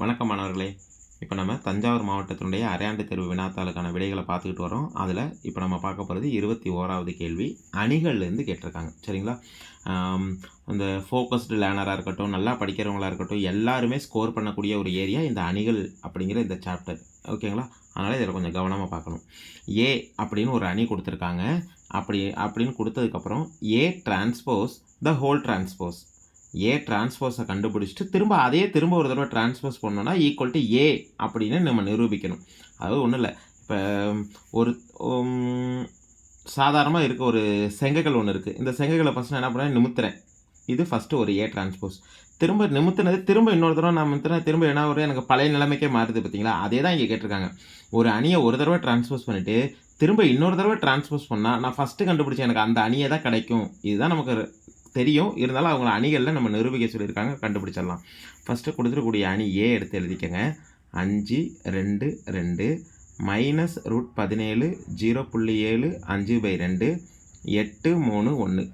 வணக்கம் மாணவர்களே இப்போ நம்ம தஞ்சாவூர் மாவட்டத்தினுடைய அரையாண்டு தேர்வு வினாத்தாளுக்கான விடைகளை பார்த்துக்கிட்டு வரோம். அதில் இப்போ நம்ம பார்க்க போகிறது இருபத்தி ஓராவது கேள்வி. அணிகள்லேருந்து கேட்டிருக்காங்க. சரிங்களா? அந்த இந்த ஃபோக்கஸ்டு லேனராக இருக்கட்டும் நல்லா படிக்கிறவங்களா இருக்கட்டும் எல்லாருமே ஸ்கோர் பண்ணக்கூடிய ஒரு ஏரியா இந்த அணிகள் அப்படிங்கிற இந்த சாப்டர் ஓகேங்களா? அதனால் இதில் கொஞ்சம் கவனமாக பார்க்கணும். ஏ அப்படின்னு ஒரு அணி கொடுத்துருக்காங்க. அப்படி அப்படின்னு கொடுத்ததுக்கப்புறம் A transpose the whole transpose A டிரான்ஸ்போஸை கண்டுபிடிச்சிட்டு திரும்ப அதே திரும்ப ஒரு தடவை டிரான்ஸ்போஸ் பண்ணோன்னா ஈக்குவல் டு ஏ அப்படின்னு நம்ம நிரூபிக்கணும். அதாவது ஒன்றும் இல்லை. இப்போ ஒரு சாதாரணமாக இருக்க ஒரு செங்கல் ஒன்று இருக்குது இந்த செங்கலை ஃபஸ்ட் நான் என்ன பண்ணுறேன் நிமித்துறேன். இது ஃபஸ்ட்டு ஒரு ஏ டிரான்ஸ்போஸ் திரும்ப நிமித்தினது திரும்ப இன்னொரு தடவை நான் நிமித்தினேன் திரும்ப என்ன ஒரு எனக்கு பழைய நிலைமைக்கே மாறுது பார்த்தீங்களா அதே தான் இங்கே கேட்டிருக்காங்க. ஒரு அணியை ஒரு தடவை டிரான்ஸ்போஸ் பண்ணிவிட்டு திரும்ப இன்னொரு தடவை டிரான்ஸ்போஸ் பண்ணால் நான் ஃபஸ்ட்டு கண்டுபிடிச்சேன் எனக்கு அந்த அணியை தான் கிடைக்கும். இதுதான் நமக்கு தெரியும். இருந்தாலும் அவங்கள அணிகளில் நம்ம நிரூபிக்க சொல்லியிருக்காங்க. கண்டுபிடிச்சிடலாம். ஃபஸ்ட்டு கொடுத்துருக்கூடிய அணி ஏ எடுத்து எழுதிக்கங்க. அஞ்சு ரெண்டு ரெண்டு மைனஸ் ரூட் பதினேழு ஜீரோ புள்ளி ஏழு அஞ்சு பை ரெண்டு எட்டு மூணு ஒன்று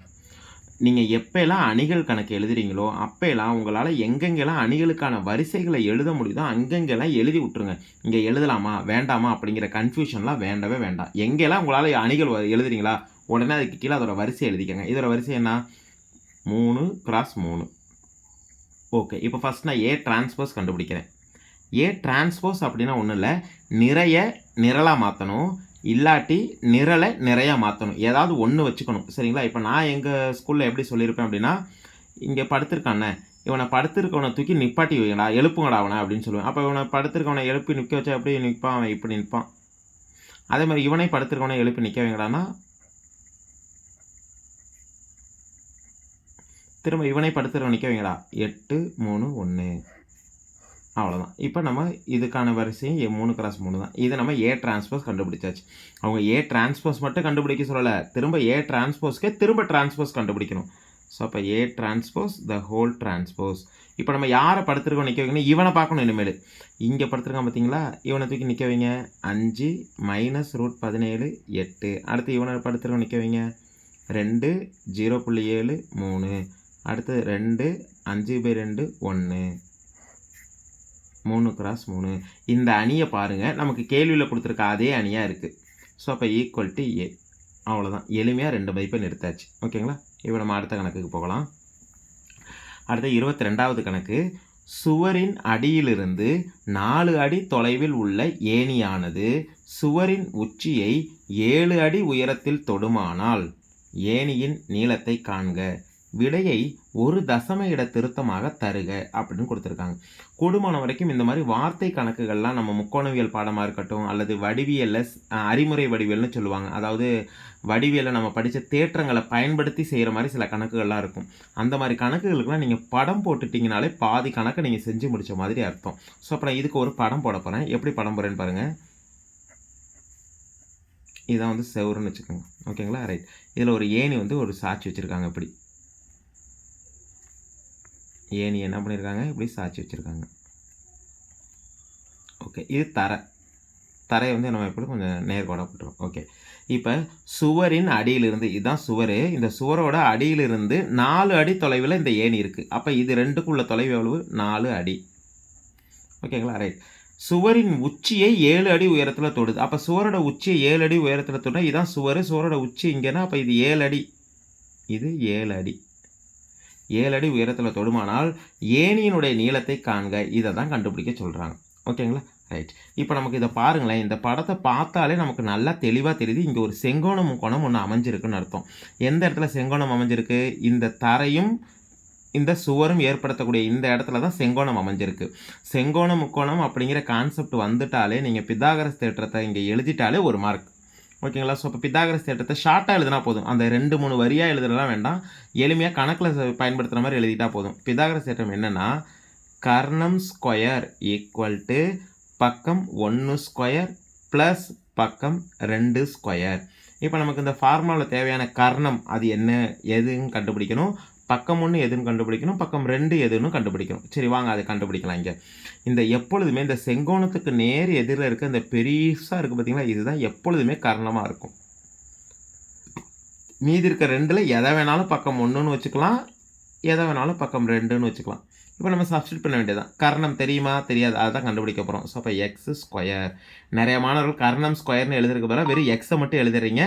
நீங்கள் எப்போல்லாம் அணிகள் கணக்கு எழுதுறீங்களோ அப்போல்லாம் உங்களால் எங்கெங்கெல்லாம் அணிகளுக்கான வரிசைகளை எழுத முடியுதோ அங்கெங்கெல்லாம் எழுதி விட்ருங்க இங்கே எழுதலாமா வேண்டாமா அப்படிங்கிற கன்ஃபியூஷன்லாம் வேண்டவே வேண்டாம். எங்கெல்லாம் உங்களால் அணிகள் வ- எழுதுறீங்களா உடனே அதுக்கு கீழே அதோட வரிசை எழுதிக்கங்க. இதோட வரிசை என்ன? மூணு கிராஸ் மூணு. ஓகே இப்போ ஃபஸ்ட் நான் ஏ டிரான்ஸ்போஸ் கண்டுபிடிக்கிறேன். ஏ டிரான்ஸ்போஸ் அப்படின்னா ஒன்றும் இல்லை நிறைய நிரலாக மாற்றணும் இல்லாட்டி நிரலை நிறைய மாற்றணும் ஏதாவது ஒன்று வச்சுக்கணும். சரிங்களா? இப்போ நான் எங்கள் ஸ்கூலில் எப்படி சொல்லியிருப்பேன் அப்படின்னா இங்கே படுத்திருக்கானே இவனை படுத்திருக்கவனை தூக்கி நிப்பாட்டி வைங்கடா எழுப்புங்கடா அவனை அப்படின்னு சொல்லுவேன். அப்போ இவனை படுத்திருக்கவனை எழுப்பி நிற்க வச்சா எப்படி நிற்பான் அவன் இப்படி நிற்பான். அதே மாதிரி இவனை படுத்திருக்கவனை எழுப்பி நிற்க வைங்கடான்னா திரும்ப இவனை படுத்துகிற நிற்கவிங்களா எட்டு மூணு ஒன்று அவ்வளோதான் இப்போ நம்ம இதுக்கான வரிசையும் ஏ மூணு கிராஸ் மூணு தான். இதை நம்ம ஏ டிரான்ஸ்போஸ் கண்டுபிடிச்சாச்சு. அவங்க ஏ டிரான்ஸ்போஸ் மட்டும் கண்டுபிடிக்க சொல்லலை. திரும்ப ஏ டிரான்ஸ்போஸ்க்கே திரும்ப டிரான்ஸ்போஸ் கண்டுபிடிக்கணும். ஸோ அப்போ A transpose the whole transpose இப்போ நம்ம யாரை படுத்துருக்கோம் நிற்க வைக்கணும்? இவனை பார்க்கணும் இனிமேல். இங்கே படுத்துருக்கான் பார்த்தீங்களா இவனை தூக்கி நிற்க வைங்க. அஞ்சு மைனஸ் ரூட் பதினேழு எட்டு. அடுத்து இவனை படுத்துருக்கோம் நிற்க வைங்க. ரெண்டு ஜீரோ புள்ளி ஏழு மூணு. அடுத்து ரெண்டு அஞ்சு பை ரெண்டு ஒன்று மூணு கிராஸ் மூணு. இந்த அணியை பாருங்கள் நமக்கு கேள்வியில் கொடுத்துருக்க அதே அணியாக இருக்குது ஸோ அப்போ ஈக்குவல் டு ஏ அவ்வளோதான் எளிமையாக ரெண்டு மதிப்பை நிறுத்தாச்சு. ஓகேங்களா இப்போ நம்ம அடுத்த கணக்குக்கு போகலாம். அடுத்த இருபத்தி ரெண்டாவது கணக்கு. சுவரின் அடியிலிருந்து நாலு அடி தொலைவில் உள்ள ஏணியானது சுவரின் உச்சியை ஏழு அடி உயரத்தில் தொடுமானால் ஏணியின் நீளத்தை காண்க. விலையை ஒரு தசம இட திருத்தமாக தருக அப்படின்னு கொடுத்துருக்காங்க. கூடுமான வரைக்கும் இந்த மாதிரி வார்த்தை கணக்குகள்லாம் நம்ம முக்கோணவியல் பாடமாக இருக்கட்டும் அல்லது வடிவியலில் அறிமுறை வடிவியல்னு சொல்லுவாங்க. அதாவது வடிவியலை நம்ம படித்த தேற்றங்களை பயன்படுத்தி செய்கிற மாதிரி சில கணக்குகள்லாம் இருக்கும். அந்த மாதிரி கணக்குகளுக்குலாம் நீங்கள் படம் போட்டுட்டிங்கனாலே பாதி கணக்கை நீங்கள் செஞ்சு முடித்த மாதிரி அர்த்தம். ஸோ அப்போ நான் இதுக்கு ஒரு படம் போட போகிறேன் எப்படி படம் போகிறேன்னு பாருங்கள் இதான் வந்து செவருன்னு வச்சுக்கோங்க. ஓகேங்களா? ரைட். இதில் ஒரு ஏணி வந்து ஒரு சாட்சி வச்சுருக்காங்க இப்படி. ஏணி என்ன பண்ணியிருக்காங்க இப்படி சாட்சி வச்சுருக்காங்க. ஓகே இது தரை. தரையை வந்து நம்ம எப்படி கொஞ்சம் நேர்கோடாக போட்டுருவோம். ஓகே இப்போ சுவரின் அடியிலிருந்து இதுதான் சுவர். இந்த சுவரோட அடியிலிருந்து நாலு அடி தொலைவில் இந்த ஏணி இருக்குது அப்போ இது ரெண்டுக்குள்ள தொலைவு எவ்வளவு? நாலு அடி. ஓகேங்களா ரைட் சுவரின் உச்சியை ஏழு அடி உயரத்தில் தொடுது. அப்போ சுவரோட உச்சியை ஏழு அடி உயரத்தில் தொட்டா இதுதான் சுவர். சுவரோட உச்சி இங்கேனா அப்போ இது ஏழு அடி. இது ஏழு அடி. ஏழு அடி உயரத்தில் தொடுமானால் ஏனியினுடைய நீளத்தை காண்க. இதை தான் கண்டுபிடிக்க சொல்கிறாங்க ஓகேங்களா? ரைட் இப்போ நமக்கு இதை பாருங்களேன். இந்த படத்தை பார்த்தாலே நமக்கு நல்லா தெளிவாக தெரியுது. இங்கே ஒரு செங்கோண முக்கோணம் ஒன்று அமைஞ்சிருக்குன்னு அர்த்தம். எந்த இடத்துல செங்கோணம் அமைஞ்சிருக்கு? இந்த தரையும் இந்த சுவரும் ஏற்படுத்தக்கூடிய இந்த இடத்துல தான் செங்கோணம் அமைஞ்சிருக்கு. செங்கோண முக்கோணம் அப்படிங்கிற கான்செப்ட் வந்துட்டாலே நீங்கள் பிதாகரஸ் தேற்றத்தை இங்கே எழுதிட்டாலே ஒரு மார்க் ஓகேங்களா? ஸோ இப்போ பித்தாகரஸ் தேட்டத்தை ஷார்ட்டாக எழுதினா போதும். அந்த ரெண்டு மூணு வரியாக எழுதுறதுலாம் வேண்டாம். எளிமையாக கணக்கில் பயன்படுத்துகிற மாதிரி எழுதிட்டா போதும். பித்தாகரஸ் தேட்டம் என்னென்னா கர்ணம் ஸ்கொயர் ஈக்குவல் டு பக்கம் ஒன்று ஸ்கொயர் ப்ளஸ் பக்கம் ரெண்டு ஸ்கொயர் இப்போ நமக்கு இந்த ஃபார்முலாவில் தேவையான கர்ணம் அது என்ன எதுன்னு கண்டுபிடிக்கணும். பக்கம் ஒன்று எதுன்னு கண்டுபிடிக்கணும் பக்கம் ரெண்டு எதுன்னு கண்டுபிடிக்கணும். சரி வாங்க அதை கண்டுபிடிக்கலாம் இங்கே. இந்த எப்பொழுதுமே இந்த செங்கோணத்துக்கு நேர் எதிரில் இருக்க இந்த பெருசாக இருக்குது பார்த்தீங்களா இதுதான் எப்பொழுதுமே கர்ணமாக இருக்கும். மீதி இருக்க ரெண்டில் எதை வேணாலும் பக்கம் ஒன்றுன்னு வச்சுக்கலாம் எதை வேணாலும் பக்கம் ரெண்டுன்னு வச்சுக்கலாம். இப்போ நம்ம சப்ஸ்டியூட் பண்ண வேண்டியதான் கர்ணம் தெரியுமா? தெரியாது. அதுதான் கண்டுபிடிக்க போகிறோம் ஸோ அப்போ எக்ஸ் ஸ்கொயர் நிறைய மாணவர்கள் கர்ணம் ஸ்கொயர்னு எழுதுறதுக்கு பதிலாக வெறும் எக்ஸை மட்டும் எழுதுறீங்க.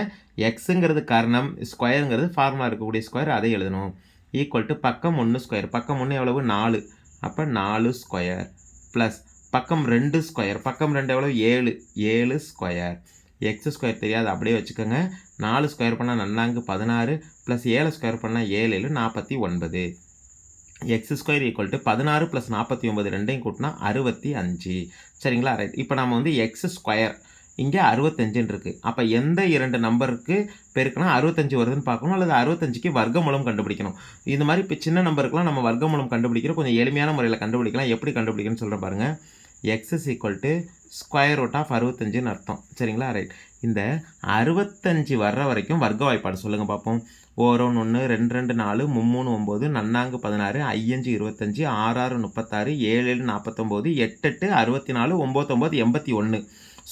எக்ஸுங்கிறது கர்ணம் ஸ்கொயருங்கிறது ஃபார்முலா இருக்கக்கூடிய ஸ்கொயர் அதை எழுதணும். ஈக்குவல் டு பக்கம் ஒன்று ஸ்கொயர் பக்கம் ஒன்று எவ்வளவு? நாலு. அப்போ நாலு ஸ்கொயர் ப்ளஸ் பக்கம் ரெண்டு ஸ்கொயர் பக்கம் ரெண்டு எவ்வளோ ஏழு. ஏழு ஸ்கொயர் எக்ஸ் ஸ்கொயர் தெரியாது. அப்படியே வச்சுக்கோங்க. நாலு ஸ்கொயர் பண்ணால் நன்னாங்கு பதினாறு. ப்ளஸ் ஏழு ஸ்கொயர் பண்ணால் ஏழு ஏழு நாற்பத்தி ஒன்பது. எக்ஸ் ஸ்கொயர் ஈக்குவல் டு பதினாறு ப்ளஸ் நாற்பத்தி ஒன்பது ரெண்டையும் கூட்டினா அறுபத்தி அஞ்சு. சரிங்களா? ரைட் இப்போ நம்ம வந்து எக்ஸ் ஸ்கொயர் இங்கே அறுபத்தஞ்சுன்னு இருக்குது அப்போ எந்த இரண்டு நம்பருக்கு பெருக்கினா அறுபத்தஞ்சு வருதுன்னு பார்க்கணும் அல்லது அறுபத்தஞ்சுக்கு வர்க்கமூலம் கண்டுபிடிக்கணும். இந்த மாதிரி இப்போ சின்ன நம்பருக்குலாம் நம்ம வர்க்கமூலம் கண்டுபிடிக்கிறோம். கொஞ்சம் எளிமையான முறையில் கண்டுபிடிக்கலாம். எப்படி கண்டுபிடிக்கணும்னு சொல்கிற பாருங்கள் X is equal to square root of அறுபத்தஞ்சுன்னு அர்த்தம். சரிங்களா? ரைட் இந்த அறுபத்தஞ்சு வர்ற வரைக்கும் வர்க்க வாய்ப்பாடு சொல்லுங்கள் பார்ப்போம். ஓரோன் ஒன்று ரெண்டு ரெண்டு நாலு மும்மூணு ஒம்பது நன்னாங்கு பதினாறு ஐயஞ்சு இருபத்தஞ்சி ஆறாறு முப்பத்தாறு ஏழு ஏழு நாற்பத்தொம்போது எட்டு எட்டு அறுபத்தி நாலு ஒம்போத்தொம்போது எண்பத்தி ஒன்று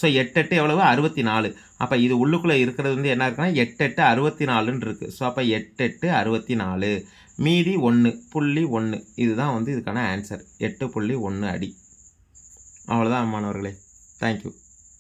ஸோ எட்டெட்டு எவ்வளவு? அறுபத்தி நாலு அப்போ இது உள்ளுக்குள்ளே இருக்கிறது வந்து என்ன இருக்குன்னா எட்டெட்டு அறுபத்தி நாலுன்னு இருக்குது ஸோ அப்போ எட்டெட்டு அறுபத்தி நாலு மீதி ஒன்று புள்ளி ஒன்று இதுதான் வந்து இதுக்கான ஆன்சர் எட்டு புள்ளி ஒன்று அடி. அவ்வளோதான் மாணவர்களே. தேங்க்யூ